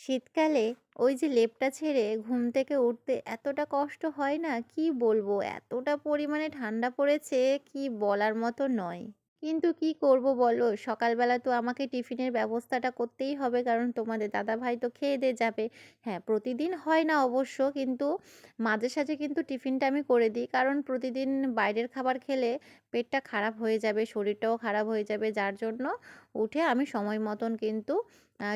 শীতকালে ওই যে লেপটা ছেড়ে ঘুম থেকে উঠতে এতটা কষ্ট হয় না? কি বলব? এতটা পরিমাণে ঠান্ডা পড়েছে কি বলার মতো নয়। কিন্তু কি করব বলো? সকালবেলা তো আমাকে টিফিনের ব্যবস্থাটা করতেই হবে, কারণ তোমাদের দাদা ভাই তো খেয়ে দিয়ে যাবে। হ্যাঁ প্রতিদিন হয় না অবশ্য, কিন্তু মাঝে সাঝে কিন্তু টিফিনটা আমি করে দিই। কারণ প্রতিদিন বাইরের খাবার খেলে পেটটা খারাপ হয়ে যাবে, শরীরটাও খারাপ হয়ে যাবে। যার জন্য উঠে আমি সময় মতন কিন্তু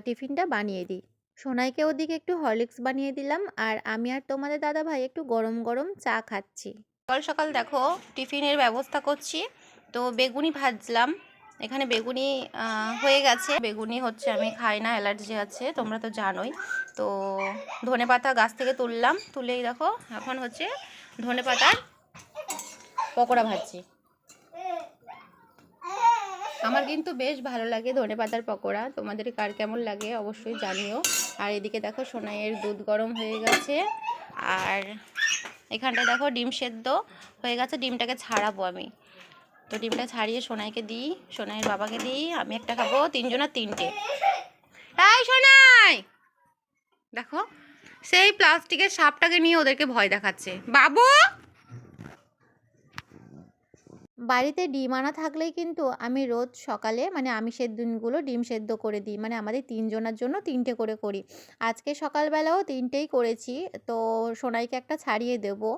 টিফিনটা বানিয়ে দিই। সোনাইকে ওদিকে একটু হরলিক্স বানিয়ে দিলাম, আর আমি আর তোমাদের দাদা ভাই একটু গরম গরম চা খাচ্ছি। সকাল সকাল দেখো, টিফিনের ব্যবস্থা করছি। তো বেগুনি ভাজলাম। এখানে বেগুনি হয়ে গেছে। বেগুনি হচ্ছে আমি খাই না, অ্যালার্জি আছে, তোমরা তো জানোই। তো ধনে পাতা গাছ থেকে তুললাম, তুলেই দেখো, এখন হচ্ছে ধনে পাতার পকোড়া ভাজছি। আমার কিন্তু বেশ ভালো লাগে ধনে পাতার পকোড়া। তোমাদের কার কেমন লাগে অবশ্যই জানিও। আর এদিকে দেখো সোনাইয়ের দুধ গরম হয়ে গেছে। আর এখানটা দেখো ডিম সেদ্ধ হয়ে গেছে, ডিমটাকে ছাড়াবো আমি। তো ডিমটা ছাড়িয়ে সোনাইকে দিই, সোনাইয়ের বাবাকে দিই, আমি একটা খাব, তিনজনের তিনটে। এই সোনাই! দেখো, সেই প্লাস্টিকের সাপটাকে নিয়ে ওদেরকে ভয় দেখাচ্ছে। বাবু! বাড়িতে ডিম আনা থাকলেই কিন্তু আমি রোজ সকালে মানে আমিষের দিনগুলো ডিম সেদ্ধ করে দিই। মানে আমাদের তিনজনের জন্য তিনটে করে করি। আজকে সকালবেলাও তিনটেই করেছি। তো সোনাইকে একটা ছাড়িয়ে দেবো।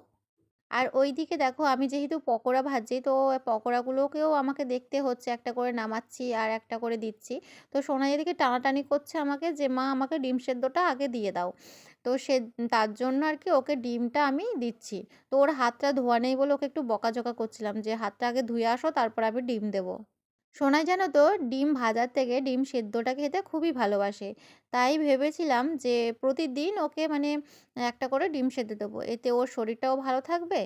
আর ওই দিকে দেখো আমি যেহেতু পকোড়া ভাজি তো পকোড়াগুলোকেও আমাকে দেখতে হচ্ছে একটা করে নামাচ্ছি আর একটা করে দিচ্ছি। তো সোনা এদিকে টানাটানি করছে আমাকে যে, মা, আমাকে ডিম সেদ্ধটা আগে দিয়ে দাও। তো সে, তার জন্য আর কি ওকে ডিমটা আমি দিচ্ছি। তো ওর হাতটা ধোয়া নেই বলে ওকে একটু বকাঝকা করছিলাম যে, হাতটা আগে ধুয়ে আসো, তারপর আমি ডিম দেবো। সোনাই জানো তো, ডিম ভাজার থেকে ডিম সেদ্ধটা খেতে খুবই ভালোবাসে। তাই ভেবেছিলাম যে প্রতিদিন ওকে মানে একটা করে ডিম সেদ্ধ দেবো। এতে ওর শরীরটাও ভালো থাকবে।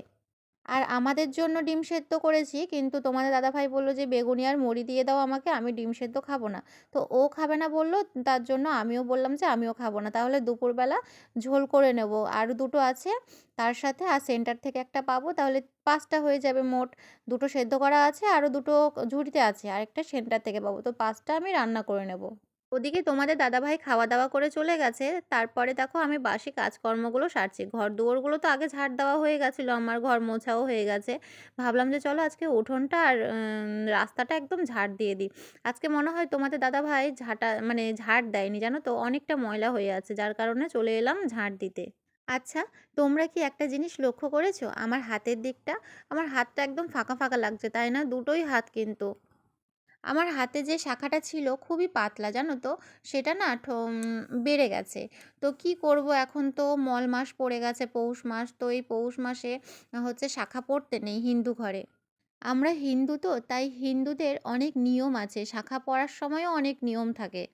আর আমাদের জন্য ডিম সেদ্ধ করেছি, কিন্তু তোমাদের দাদাভাই বলল যে, বেগুনি আর মুড়ি দিয়ে দাও আমাকে, আমি ডিম সেদ্ধ খাব না। তো ও খাবে না বলল, তার জন্য আমিও বললাম যে, আমিও খাব না। তাহলে দুপুরবেলা ঝোল করে নেব। আর দুটো আছে, তার সাথে আর সেন্টার থেকে একটা পাবো, তাহলে পাঁচটা হয়ে যাবে মোট। দুটো সেদ্ধ করা আছে, আরও দুটো ঝুড়িতে আছে আর একটা সেন্টার থেকে পাবো। তো পাঁচটা আমি রান্না করে নেব। ওদিকে তোমাদের দাদাভাই খাওয়া দাওয়া করে চলে গেছে। তারপরে দেখো আমি বাসি কাজকর্মগুলো সারছি। ঘর দুয়ারগুলো তো আগে ঝাড় দেওয়া হয়ে গেছিল, আমার ঘর মোছাও হয়ে গেছে। ভাবলাম যে চলো আজকে উঠোনটা আর রাস্তাটা একদম ঝাড় দিয়ে দিই। আজকে মনে হয় তোমাদের দাদাভাই ঝাঁটা মানে ঝাড় দেয়নি, জানো তো? অনেকটা ময়লা হয়ে আছে, যার কারণে চলে এলাম ঝাড় দিতে। আচ্ছা তোমরা কি একটা জিনিস লক্ষ্য করেছ? আমার হাতের দিকটা, আমার হাতটা একদম ফাঁকা ফাঁকা লাগছে, তাই না? দুটোই হাত কিন্তু। আমার হাতে যে শাখাটা ছিল খুবই পাতলা, জানো তো? সেটা না বেড়ে গেছে। তো কি করব এখন তো? মল মাস পড়ে গেছে, পৌষ মাস। তো এই পৌষ মাসে হচ্ছে শাখা পড়তে নেই হিন্দু ঘরে। আমরা হিন্দু তো, তাই হিন্দুদের অনেক নিয়ম আছে। শাখা পড়ার সময়ও অনেক নিয়ম থাকে।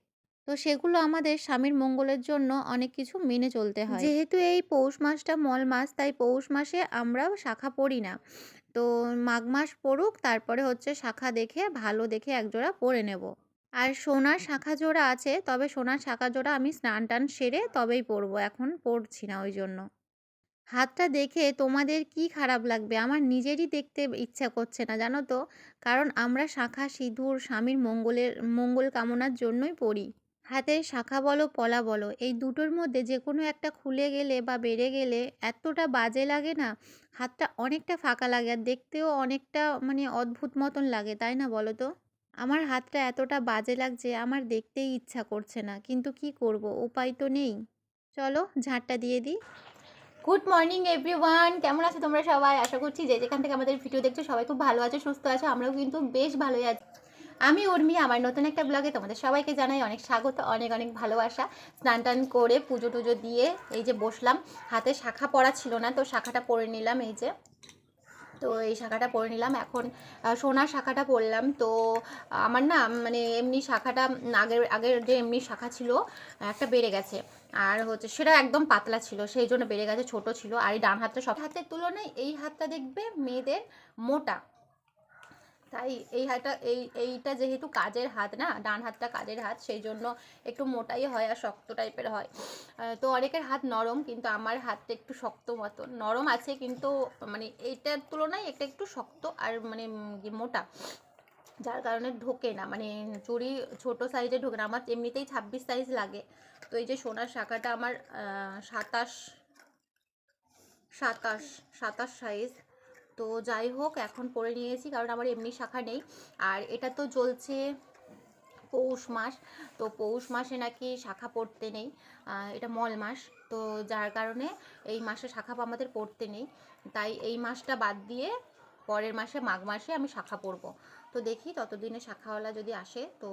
তো সেগুলো আমাদের স্বামীর মঙ্গলের জন্য অনেক কিছু মেনে চলতে হয়। যেহেতু এই পৌষ মাসটা মল মাস, তাই পৌষ মাসে আমরাও শাখা পড়ি না। তো মাঘ মাস পড়ুক তারপরে হচ্ছে শাখা দেখে ভালো দেখে একজোড়া পরে নেব। আর সোনার শাখা জোড়া আছে তবে সোনার শাখা জোড়া আমি স্নান টান সেরে তবেই পরবো এখন পরছি না ওই জন্য। হাতটা দেখে তোমাদের কি খারাপ লাগবে? আমার নিজেরই দেখতে ইচ্ছা করছে না জানো তো? কারণ আমরা শাখা সিঁদুর স্বামীর মঙ্গলের মঙ্গল কামনার জন্যই পড়ি হাতের শাখা বলো, পলা বলো, এই দুটোর মধ্যে যে কোনো একটা খুলে গেলে বা বেড়ে গেলে এতটা বাজে লাগে না? হাতটা অনেকটা ফাঁকা লাগে আর দেখতেও অনেকটা মানে অদ্ভুত মতন লাগে, তাই না বলো তো? আমার হাতটা এতটা বাজে লাগছে, আমার দেখতেই ইচ্ছা করছে না, কিন্তু কি করব? উপায় তো নেই। চলো, ঝাঁটটা দিয়ে দিই। গুড মর্নিং এভরিওয়ান কেমন আছো তোমরা সবাই? আশা করছি যে যেখান থেকে আমাদের ভিডিও দেখছ, সবাই খুব ভালো আছো, সুস্থ আছো, আমরাও কিন্তু বেশ ভালোই আছি। আমি উর্মি, আমার নতুন একটা ব্লগে তোমাদের সবাইকে জানাই অনেক স্বাগত, অনেক অনেক ভালোবাসা। স্নান টান করে পুজো টুজো দিয়ে এই যে বসলাম, হাতে শাখা পড়া ছিল না, তো শাখাটা পরে নিলাম এই যে। তো এই শাখাটা পরে নিলাম, এখন সোনার শাখাটা পরলাম, তো আমার না মানে এমনি শাখাটা আগের আগের যে এমনি শাখা ছিল, একটা বেড়ে গেছে। আর হচ্ছে সেটা একদম পাতলা ছিল, সেই জন্য বেড়ে গেছে, ছোট ছিল, আর এই ডান হাতটা সব হাতের তুলনায় এই হাতটা দেখবে মেয়েদের মোটা। তাই এই হাতটা, এই, এইটা যেহেতু কাজের হাত না, ডান হাতটা কাজের হাত, সেই জন্য একটু মোটাই হয় আর শক্ত টাইপের হয়। তো অনেকের হাত নরম, কিন্তু আমার হাতটা একটু শক্ত মতো নরম আছে, কিন্তু মানে এইটার তুলনায় এটা একটু শক্ত আর মানে মোটা। যার কারণে ঢোকে না মানে চুড়ি ছোট সাইজে ঢোকে না। আমার এমনিতেই ছাব্বিশ সাইজ লাগে। তো এই যে সোনার শাখাটা আমার সাতাশ সাতাশ সাতাশ সাইজ। তো যাই হোক এখন পরে নিয়েছি, কারণ আমার এমনি শাখা নেই। আর এটা তো চলছে পৌষ মাস, তো পৌষ মাসে নাকি শাখা পড়তে নেই এটা মল মাস। তো যার কারণে এই মাসে শাখা আমাদের পড়তে নেই। তাই এই মাসটা বাদ দিয়ে পরের মাসে মাঘ মাসে আমি শাখা পরবো। তো দেখি ততদিনে শাখাওয়ালা যদি আসে তো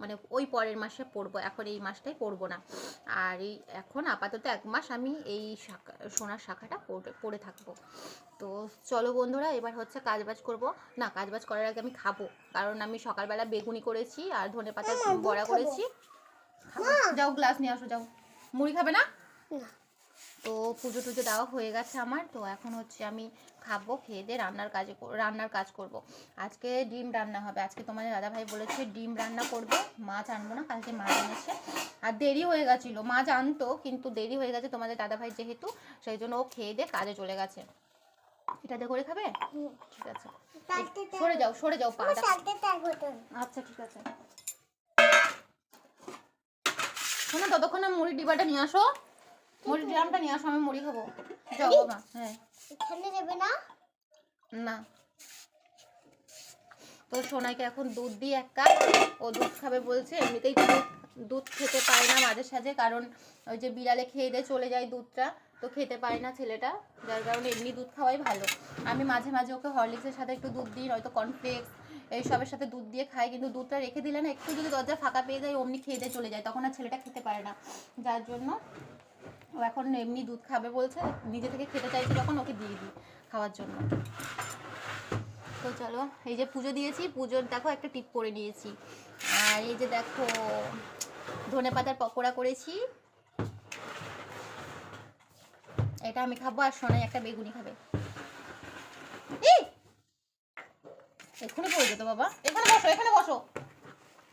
মানে ওই পরের মাসে পড়ব এখন এই মাসটাই পড়ব না। আর এই এখন আপাতত এক মাস আমি এই শাখা সোনার শাখাটা পরে পরে থাকব। তো চলো বন্ধুরা এবার হচ্ছে কাজবাজ করব। না কাজবাজ করার আগে আমি খাব কারণ আমি সকালবেলা বেগুনি করেছি আর ধনে পাতার বড়া করেছি। যাও গ্লাস নিয়ে আসো যাও। মুড়ি খাবে না? না। তো পুজো টুজো দেওয়া হয়ে গেছে আমার। তো এখন হচ্ছে আমি খাব, খেয়ে দিয়ে রান্নার কাজে রান্নার কাজ করব। আজকে ডিম রান্না হবে। আজকে তোমাদের দাদাভাই বলেছে ডিম রান্না করবে, মাছ আনব না, কালকে মাছ এনেছে। আর দেরি হয়ে গেছিল, মাছ আনতো, কিন্তু দেরি হয়ে গেছে তোমাদের দাদাভাই যেহেতু, সেই জন্য ও খেয়ে দিয়ে কাজে চলে গেছে। এটাতে করে খাবে? ঠিক আছে। সরে যাও সরে যাও আচ্ছা ঠিক আছে। শোনো, ততক্ষণে মুড়ি ডিবাটা নিয়ে আসো। মুড়ি ড্রামটা নিয়ে আসো আমি মুড়ি খাব। যাও বাবা হ্যাঁ। এখানে দেবে না? না। তো সোনাইকে এখন দুধ দিই এক কাপ ও দুধ খাবে বলছে এমনিতেই তো দুধ দুধ খেতে পারে না মাঝে সাঝে কারণ ওই যে বিড়ালে খেয়ে দিয়ে চলে যায় দুধটা তো খেতে পারে না ছেলেটা যার কারণে এমনি দুধ খাওয়াই ভালো। আমি মাঝে মাঝে ওকে হরলিক্সের সাথে একটু দুধ দিই নয়তো কর্নফ্লেক্স এইসবের সাথে দুধ দিয়ে খাই কিন্তু দুধটা রেখে দিলে না একটু যদি দরজা ফাঁকা পেয়ে যায় অমনি খেয়ে দিয়ে চলে যায় তখন আর ছেলেটা খেতে পারে না। যার জন্য এখন এমনি দুধ খাবে বলছে, নিজে থেকে খেতে চাইছে যখন ওকে দিয়ে দিই খাওয়ার জন্য। তো চলো, এই যে পুজো দিয়েছি, পুজোর দেখো একটা টিপ করে নিয়েছি। আর এই যে দেখো, ধনে পাতার পকোড়া করেছি। এটা আমি খাব আর সোনাই একটা বেগুনি খাবে! এক্ষুনি পড়ে যেত বাবা। এখানে বসো এখানে বসো।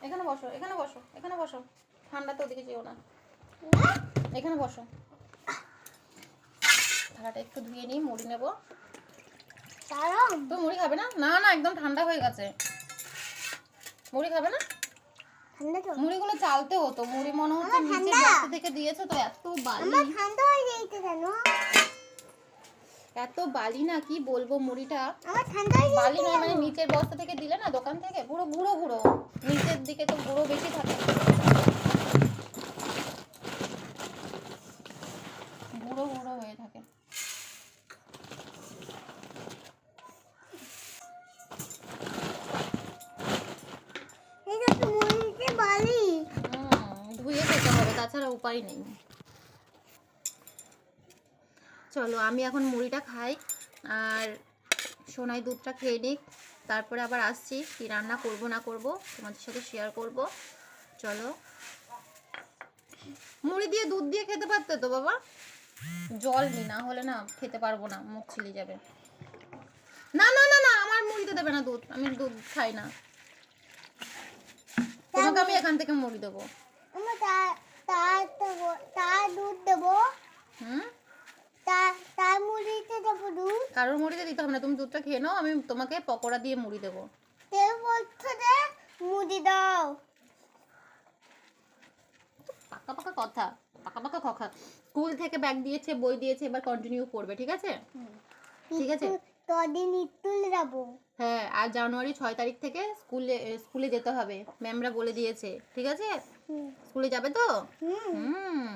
এখানে বসো এখানে বসো এখানে বসো। ঠান্ডা তো ওদিকে যেও না। এখানে বসো। থালাটা একটু ধুয়ে নিই মুড়ি নেব। তো মুড়ি খাবে না? না না একদম ঠান্ডা হয়ে গেছে। মুড়ি খাবে না? মুড়িগুলো চালতে হতো। মুড়ি মনে হচ্ছে নিচে। থেকে দিয়েছে তো এত বালি। ঠান্ডা হয়ে যাইতে কেন? এত বালি না কি বলব মুড়িটা? আমার ঠান্ডা বালি নয় মানে নিচের বস্তা থেকে দিলে না দোকান থেকে? পুরো গুঁড়ো গুঁড়ো। নিচের দিকে তো গুঁড়ো বেশি থাকে। গুঁড়ো গুঁড়ো হয়ে থাকে এটা তো মুড়িতে বালি হুম, ধুয়ে খেতে হবে তাছাড়া উপায় নেই। চলো, আমি এখন মুড়িটা খাই আর সোনাই দুধটা খেয়ে নিক। তারপরে আবার আসছি কি রান্না করব না করব, তোমাদের সাথে শেয়ার করব। চলো। মুড়ি দিয়ে দুধ দিয়ে খেতে পারতে তো বাবা? জল নি, না হলে না খেতে পারব না, মুখ ছিলে যাবে। না না না না, আমার মুড়িতে দেবে না দুধ, আমি দুধ খাই না। তোমাকে আমি এখান থেকে মুড়ি দেবো। দেবো- তার দুধ দেবো। হুম? তার মুড়িতে দেবো দুধ। কারোর মুড়িতে দিতে হবে না তুমি দুধটা খেয়ে নাও আমি তোমাকে পকোড়া দিয়ে মুড়ি দেবো। তেল বলছে যে মুড়ি দাও। পাকা পাকা কথা পাকা পাকা কথা। স্কুল থেকে ব্যাগ দিয়েছে বই দিয়েছে এবার কন্টিনিউ করবে ঠিক আছে? ঠিক আছে। তদিন ইতুল যাব। হ্যাঁ আর জানুয়ারি ছয় তারিখ থেকে স্কুলে স্কুলে যেতে হবে ম্যামরা বলে দিয়েছে ঠিক আছে? স্কুলে যাবে তো? হুম।